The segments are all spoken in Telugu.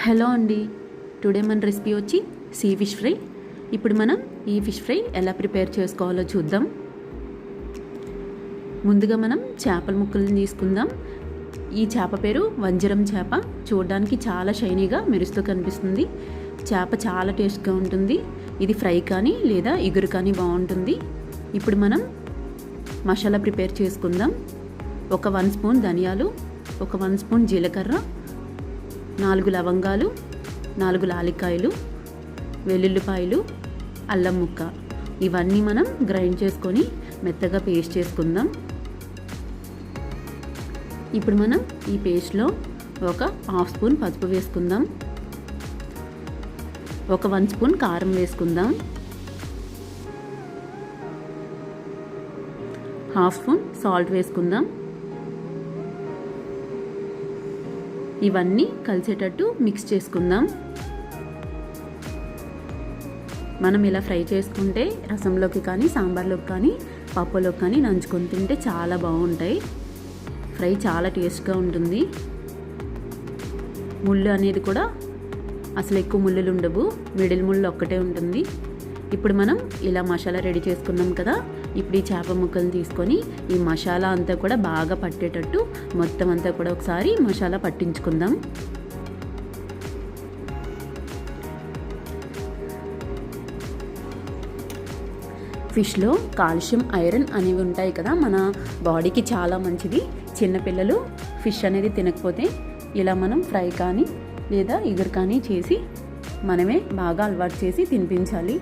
హలో అండి. టుడే మన రెసిపీ వచ్చి సీ ఫిష్ ఫ్రై. ఇప్పుడు మనం ఈ ఫిష్ ఫ్రై ఎలా ప్రిపేర్ చేసుకోవాలో చూద్దాం. ముందుగా మనం చేపల ముక్కలను తీసుకుందాం. ఈ చేప పేరు వంజరం చేప. చూడడానికి చాలా షైనీగా మెరుస్తూ కనిపిస్తుంది. చేప చాలా టేస్ట్గా ఉంటుంది. ఇది ఫ్రై కానీ లేదా ఇగురు కానీ బాగుంటుంది. ఇప్పుడు మనం మసాలా ప్రిపేర్ చేసుకుందాం. ఒక వన్ స్పూన్ ధనియాలు ఒక వన్ స్పూన్ జీలకర్ర నాలుగు లవంగాలు నాలుగు లాలికాయలు వెల్లుల్లిపాయలు అల్లం ముక్క. ఇవన్నీ మనం గ్రైండ్ చేసుకొని మెత్తగా పేస్ట్ చేసుకుందాం. ఇప్పుడు మనం ఈ పేస్ట్లో ఒక హాఫ్ స్పూన్ పసుపు వేసుకుందాం. ఒక వన్ స్పూన్ కారం వేసుకుందాం. హాఫ్ స్పూన్ సాల్ట్ వేసుకుందాం. ఇవన్నీ కలిసేటట్టు మిక్స్ చేసుకుందాం. మనం ఇలా ఫ్రై చేసుకుంటే రసంలోకి కానీ సాంబార్లోకి కానీ పప్పులోకి కానీ నంచుకొని తింటే చాలా బాగుంటాయి. ఫ్రై చాలా టేస్ట్గా ఉంటుంది. ముళ్ళు అనేది కూడా అసలు ఎక్కువ ముళ్ళులు ఉండవు. మిడిల్ ముళ్ళు ఒక్కటే ఉంటుంది. ఇప్పుడు మనం ఇలా మసాలా రెడీ చేసుకున్నాం కదా ఇప్పుడు ఈ చేప ముక్కలు తీసుకొని ఈ మసాలా అంతా కూడా బాగా పట్టేటట్టు మొత్తం అంతా కూడా ఒకసారి మసాలా పట్టించుకుందాం. ఫిష్లో కాల్షియం ఐరన్ అనేవి ఉంటాయి కదా మన బాడీకి చాలా మంచిది. చిన్నపిల్లలు ఫిష్ అనేది తినకపోతే ఇలా మనం ఫ్రై కానీ లేదా ఇగురు కానీ చేసి మనమే బాగా అలవాటు చేసి తినిపించాలి.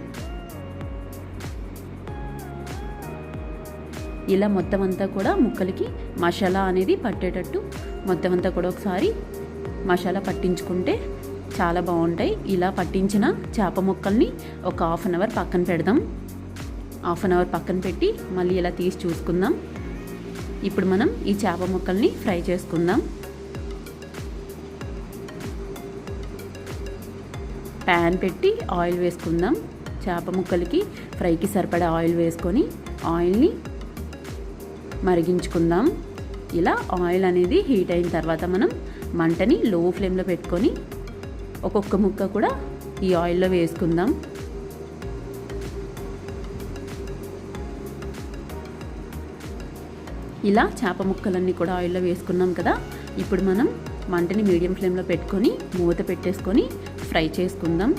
ఇలా మొత్తం అంతా కూడా ముక్కలకి మసాలా అనేది పట్టేటట్టు మొత్తం అంతా కూడా ఒకసారి మసాలా పట్టించుకుంటే చాలా బాగుంటాయి. ఇలా పట్టించిన చేప ముక్కల్ని ఒక హాఫ్ అన్ అవర్ పక్కన పెడదాం. హాఫ్ అన్ అవర్ పక్కన పెట్టి మళ్ళీ ఇలా తీసి చూసుకుందాం. ఇప్పుడు మనం ఈ చేప ముక్కల్ని ఫ్రై చేసుకుందాం. ప్యాన్ పెట్టి ఆయిల్ వేసుకుందాం. చేప ముక్కలకి ఫ్రైకి సరిపడా ఆయిల్ వేసుకొని ఆయిల్ని మరిగించుకుందాం. ఇలా ఆయిల్ అనేది హీట్ అయిన తర్వాత మనం మంటని లో ఫ్లేమ్లో పెట్టుకొని ఒక్కొక్క ముక్క కూడా ఈ ఆయిల్లో వేసుకుందాం. ఇలా చేప ముక్కలన్నీ కూడా ఆయిల్లో వేసుకున్నాం కదా. ఇప్పుడు మనం మంటని మీడియం ఫ్లేమ్లో పెట్టుకొని మూత పెట్టేసుకొని ఫ్రై చేసుకుందాం.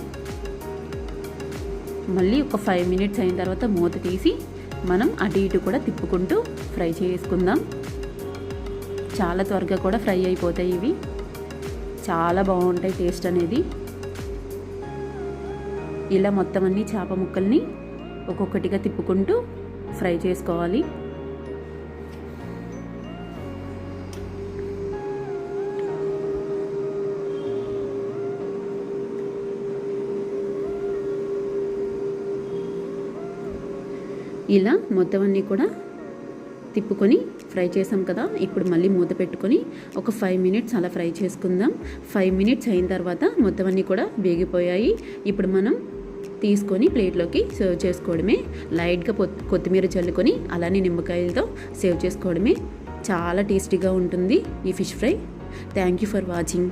మళ్ళీ ఒక ఫైవ్ మినిట్స్ అయిన తర్వాత మూత తీసి మనం అటు ఇటు కూడా తిప్పుకుంటూ ఫ్రై చేసుకుందాం. చాలా త్వరగా కూడా ఫ్రై అయిపోతాయి ఇవి. చాలా బాగుంటాయి టేస్ట్ అనేది. ఇలా మొత్తం అన్ని చేప ముక్కల్ని ఒక్కొక్కటిగా తిప్పుకుంటూ ఫ్రై చేసుకోవాలి. ఇలా మొత్తం అన్నీ కూడా తిప్పుకొని ఫ్రై చేసాం కదా. ఇప్పుడు మళ్ళీ మూత పెట్టుకొని ఒక ఫైవ్ మినిట్స్ అలా ఫ్రై చేసుకుందాం. ఫైవ్ మినిట్స్ అయిన తర్వాత మొత్తం అన్నీ కూడా వేగిపోయాయి. ఇప్పుడు మనం తీసుకొని ప్లేట్లోకి సర్వ్ చేసుకోవడమే. లైట్గా కొత్తిమీర చల్లుకొని అలానే నిమ్మకాయలతో సేవ్ చేసుకోవడమే. చాలా టేస్టీగా ఉంటుంది ఈ fish fry. Thank you for watching